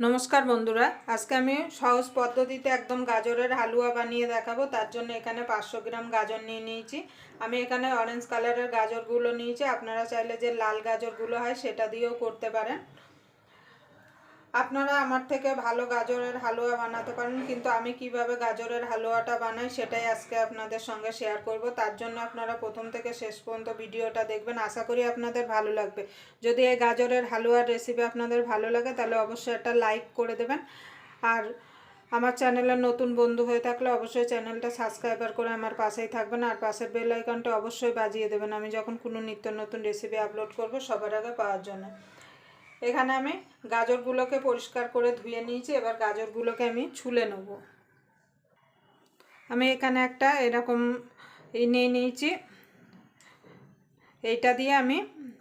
নমস্কার বন্ধুরা, আজকে আমি সহজ পদ্ধতিতে একদম গাজরের হালুয়া বানিয়ে দেখাবো, তার জন্য এখানে পাঁচশো গ্রাম গাজর নিয়ে নিয়েছি। আমি এখানে অরেঞ্জ কালারের গাজরগুলো নিয়েছি, আপনারা চাইলে যে লাল গাজরগুলো হয় সেটা দিয়েও করতে পারেন। আপনারা আমার থেকে ভালো গাজরের হালুয়া বানাতে পারেন, কিন্তু আমি কীভাবে গাজরের হালুয়াটা বানাই সেটাই আজকে আপনাদের সঙ্গে শেয়ার করব। তার জন্য আপনারা প্রথম থেকে শেষ পর্যন্ত ভিডিওটা দেখবেন, আশা করি আপনাদের ভালো লাগবে। যদি এই গাজরের হালুয়ার রেসিপি আপনাদের ভালো লাগে, তাহলে অবশ্যই একটা লাইক করে দেবেন। আর আমার চ্যানেলের নতুন বন্ধু হয়ে থাকলে অবশ্যই চ্যানেলটা সাবস্ক্রাইবার করে আমার পাশেই থাকবেন, আর পাশের বেল আইকনটা অবশ্যই বাজিয়ে দেবেন। আমি যখন কোনো নিত্য নতুন রেসিপি আপলোড করব, সবার আগে পাওয়ার জন্য। এখানে আমি গাজরগুলোকে পরিষ্কার করে ধুয়ে নিয়েছি, এবার গাজরগুলোকে আমি ছুলে নেব। আমি এখানে একটা এরকম এই নিয়ে নিয়েছি, এইটা দিয়ে আমি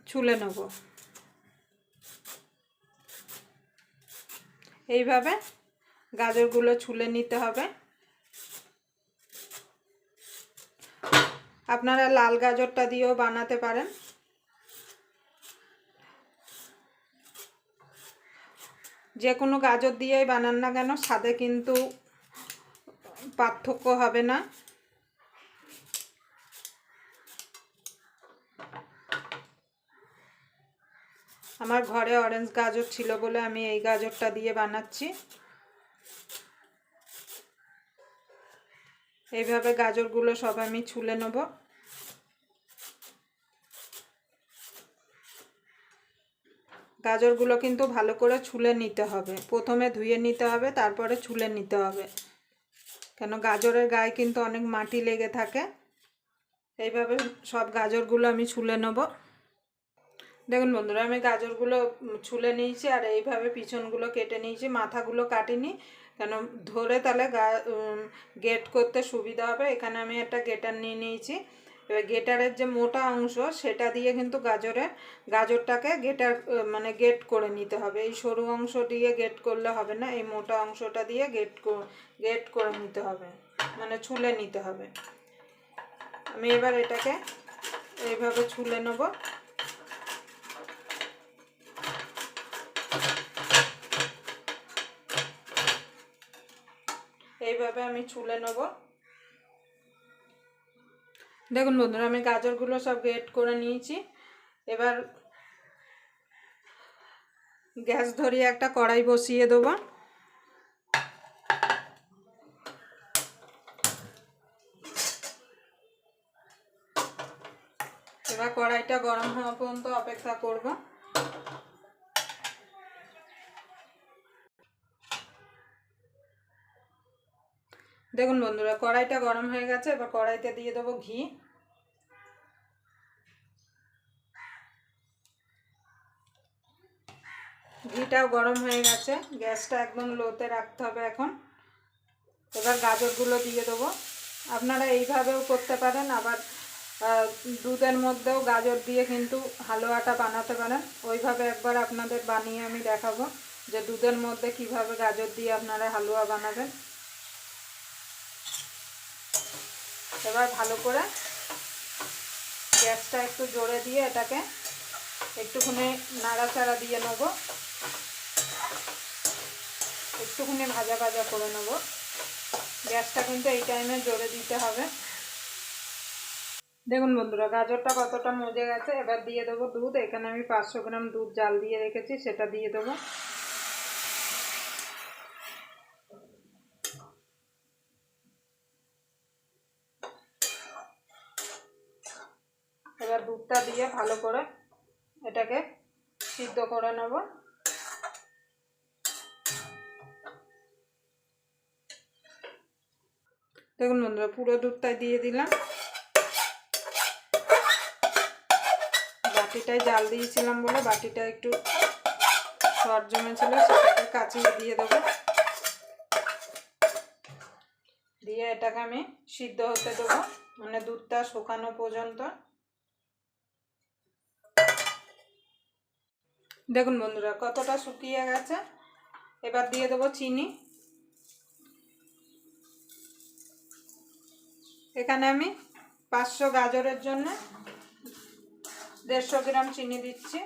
ছুলে নেব। এইভাবে গাজরগুলো ছুলে নিতে হবে। আপনারা লাল গাজরটা দিয়েও বানাতে পারেন। যে কোনো গাজর দিয়েই বানান না কেন, স্বাদে কিন্তু পার্থক্য হবে না। আমার ঘরে অরেঞ্জ গাজর ছিল বলে আমি এই গাজরটা দিয়ে বানাচ্ছি। এইভাবে গাজরগুলো সব আমি ছুলে নেব। গাজরগুলো কিন্তু ভালো করে ছুলে নিতে হবে। প্রথমে ধুয়ে নিতে হবে, তারপরে ছুলে নিতে হবে। কেন গাজরের গায়ে কিন্তু অনেক মাটি লেগে থাকে। এইভাবে সব গাজরগুলো আমি ছুলে নেব। দেখুন বন্ধুরা, আমি গাজরগুলো ছুলে নিয়েছি আর এইভাবে পিছনগুলো কেটে নিয়েছি, মাথাগুলো কাটিনি। কেন ধরে তাহলে গা গেট করতে সুবিধা হবে। এখানে আমি একটা গেটার নিয়ে নিয়েছি। এবার গেটারের যে মোটা অংশ, সেটা দিয়ে কিন্তু গাজরের গাজরটাকে গেটার মানে গেট করে নিতে হবে। এই সরু অংশ দিয়ে গেট করলে হবে না, এই মোটা অংশটা দিয়ে গেট গেট করে নিতে হবে মানে ছুলে নিতে হবে। আমি এবার এটাকে এইভাবে ছুলে নেব। এইভাবে আমি ছুলে নেব। দেখুন বন্ধুরা, আমি গাজরগুলো সব গ্রেট করে নিয়েছি। এবার গ্যাস ধরিয়ে একটা কড়াই বসিয়ে দেবো। এবার কড়াইটা গরম হওয়া পর্যন্ত অপেক্ষা করব। দেখুন বন্ধুরা, কড়াইটা গরম হয়ে গেছে, এবার কড়াইতে দিয়ে দেবো ঘি। ঘিটাও গরম হয়ে গেছে। গ্যাসটা একদম লোতে রাখতে হবে এখন। এবার গাজরগুলো দিয়ে দেবো। আপনারা এইভাবেও করতে পারেন, আবার দুধের মধ্যেও গাজর দিয়ে কিন্তু হালুয়াটা বানাতে পারেন। ওইভাবে একবার আপনাদের বানিয়ে আমি দেখাবো যে দুধের মধ্যে কীভাবে গাজর দিয়ে আপনারা হালুয়া বানাবেন। এবার ভালো করে গ্যাসটা একটু জোরে দিয়ে এটাকে একটুখানি নাড়াচাড়া দিয়ে নেব। একটুখানি ভাজা ভাজা করে নেব। গ্যাসটা কিন্তু এই টাইমে জোরে দিতে হবে। দেখুন বন্ধুরা, গাজরটা কতটা মজে গেছে। এবার দিয়ে দেবো দুধ। এখানে আমি পাঁচশো গ্রাম দুধ জাল দিয়ে রেখেছি, সেটা দিয়ে দেবো। এবার দুধটা দিয়ে ভালো করে এটাকে সিদ্ধ করে নেব। দেখুন বন্ধুরা, পুরো দুধটাই দিয়ে দিলাম। বাটিটায় জাল দিয়েছিলাম বলে বাটিটা একটু শর্ট জমেছিল, সেটাকে কাচিয়ে দিয়ে দেবো। দিয়ে এটাকে আমি সিদ্ধ হতে দেবো মানে দুধটা শুকানো পর্যন্ত। দেখুন বন্ধুরা, কতটা শুকিয়ে গেছে। এবার দিয়ে দেবো চিনি। এখানে আমি পাঁচশো গাজরের জন্য দেড়শো গ্রাম চিনি দিচ্ছি।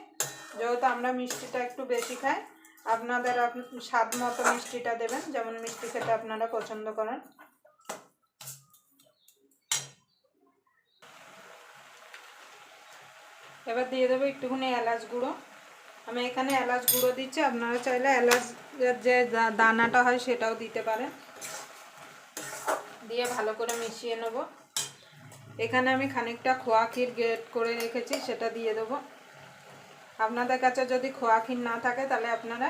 যেহেতু আমরা মিষ্টিটা একটু বেশি খাই, আপনাদের আপ- স্বাদ মতো মিষ্টিটা দেবেন। যেমন মিষ্টি খেতে আপনারা পছন্দ করেন। এবার দিয়ে দেবো একটুখানি এলাচ গুঁড়ো। আমি এখানে এলাচ গুঁড়ো দিচ্ছি। আপনারা চাইলে এলাচ যে দানাটা হয় সেটাও দিতে পারেন। দিয়ে ভালো করে মিশিয়ে নেব। এখানে আমি খানিকটা খোয়া ক্ষীর গ্রেট করে রেখেছি, সেটা দিয়ে দেবো। আপনাদের কাছে যদি খোয়া ক্ষীর না থাকে, তাহলে আপনারা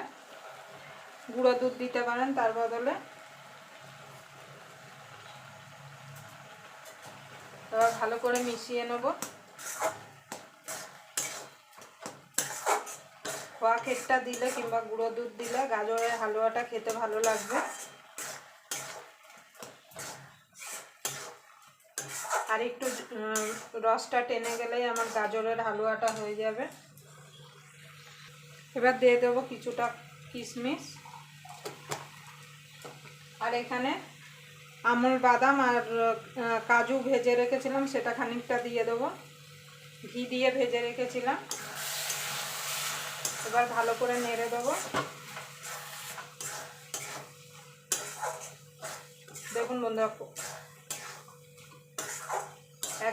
গুঁড়ো দুধ দিতে পারেন, তার বদলে। এবার ভালো করে মিশিয়ে নেব। খোয়া ক্ষীরটা দিলে কিংবা গুঁড়ো দুধ দিলে গাজরের হালুয়াটা খেতে ভালো লাগবে। আর একটু রসটা টেনে গেলেই আমার গাজরের হালুয়াটা হয়ে যাবে। এবার দিয়ে দেবো কিছুটা কিশমিশ। আর এখানে আমল বাদাম আর কাজু ভেজে রেখেছিলাম, সেটা খানিকটা দিয়ে দেবো। ঘি দিয়ে ভেজে রেখেছিলাম। এবার ভালো করে নেড়ে দেবো। দেখুন বন্ধুরা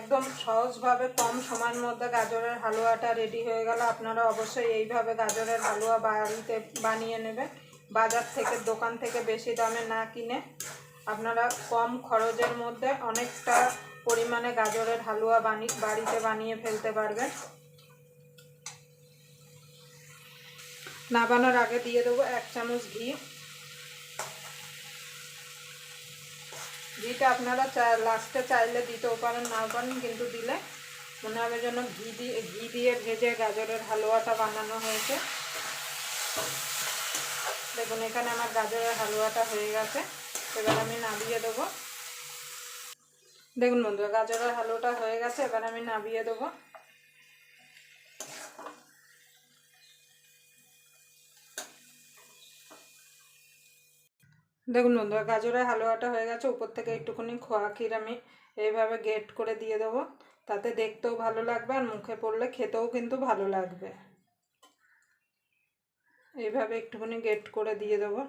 একদম সহজভাবে কম সময়ের মধ্যে গাজরের হালুয়াটা রেডি হয়ে গেল। আপনারা অবশ্যই এইভাবে গাজরের হালুয়া বাড়িতে বানিয়ে নেবেন। বাজার থেকে, দোকান থেকে বেশি দামে না কিনে। আপনারা কম খরচের মধ্যে অনেকটা পরিমাণে গাজরের হালুয়া বানি বাড়িতে বানিয়ে ফেলতে পারবেন। নাবানোর আগে দিয়ে দেবো এক চামচ ঘি। ঘিটা আপনারা লাস্টে চাইলে দিতেও পারেন, নাও পারেন, কিন্তু দিলে মনে হবে যেন ঘি দিয়ে ঘি দিয়ে ভেজে গাজরের হালুয়াটা বানানো হয়েছে। দেখুন, এখানে আমার গাজরের হালুয়াটা হয়ে গেছে। এবার আমি নাবিয়ে দেবো। দেখুন বন্ধুরা, গাজরের হালুয়াটা হয়ে গেছে, এবার আমি নাবিয়ে দেবো। দেখুন বন্ধুরা, গাজরের হালুয়াটা হয়ে গেছে। উপর থেকে একটুখানি খোয়া ক্ষীর আমি এইভাবে গেট করে দিয়ে দেবো। তাতে দেখতেও ভালো লাগবে আর মুখে পড়লে খেতেও কিন্তু ভালো লাগবে। এইভাবে একটুখানি গেট করে দিয়ে দেবো।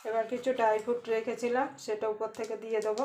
এবার কিছু ড্রাই ফ্রুট রেখেছিলাম, সেটা উপর থেকে দিয়ে দেবো।